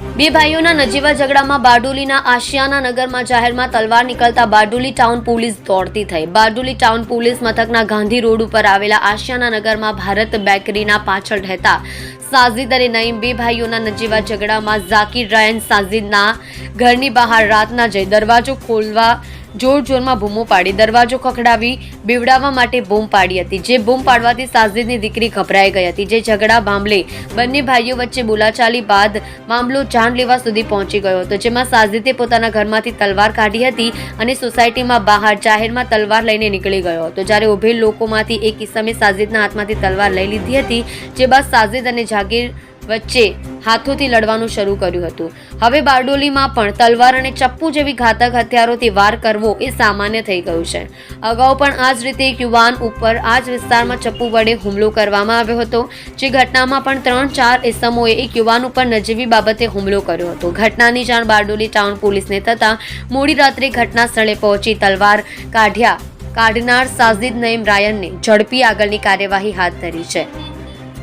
બે ભાઈઓના નજીવા ઝઘડામાં બારડોલીના આશિયાના નગરમાં જાહેરમાં તલવાર નીકળતા બારડોલી ટાઉન પોલીસ દોડતી થઈ. બારડોલી ટાઉન પોલીસ મથકના ગાંધી રોડ ઉપર આવેલા આશિયાના નગરમાં ભારત બેકરીના પાછળ રહેતા સાજિદ અને નઈમ બે ભાઈઓના નજીવા ઝઘડામાં ઝાકિર રાયન સાજિદના ઘરની બહાર રાતના જઈ દરવાજો ખોલવા જોર જોરમાં બૂમો પાડી. દરવાજો ખખડાવી બીવડાવવા માટે બૂમ પાડી હતી. જે બૂમ પાડવાથી સાજિદની દીકરી ગભરાઈ ગઈ હતી. જે ઝઘડા મામલે બંને ભાઈઓ વચ્ચે બોલાચાલી બાદ મામલો જાન લેવા સુધી પહોંચી ગયો હતો, જેમાં સાજિદે પોતાના ઘરમાંથી તલવાર કાઢી હતી અને સોસાયટીમાં બહાર જાહેરમાં તલવાર લઈને નીકળી ગયો હતો. જ્યારે ઉભેલ લોકોમાંથી એક કિસ્સામે સાજિદના હાથમાંથી તલવાર લઈ લીધી હતી, જે બાદ સાજિદ અને જાગીર વચ્ચે હાથોથી લડવાનું શરૂ કર્યું હતું. હવે બારડોલીમાં પણ તલવાર અને ચપ્પુ જેવી ઘાતક હથિયારોથી વાર કરવો એ સામાન્ય થઈ ગયું છે. અગાઉ પણ આ જ રીતે એક યુવાન ઉપર આ જ વિસ્તારમાં ચપ્પુ વડે હુમલો કરવામાં આવ્યો હતો, જે ઘટનામાં પણ ત્રણ ચાર ઇસમોએ એક યુવાન ઉપર નજીવી બાબતે હુમલો કર્યો હતો. ઘટનાની જાણ બારડોલી ટાઉન પોલીસને થતાં મોડી રાત્રે ઘટના સ્થળે પહોંચી તલવાર કાઢ્યા કાઢનાર સાજિદ નઈમ રાયનને ઝડપી આગળની કાર્યવાહી હાથ ધરી છે.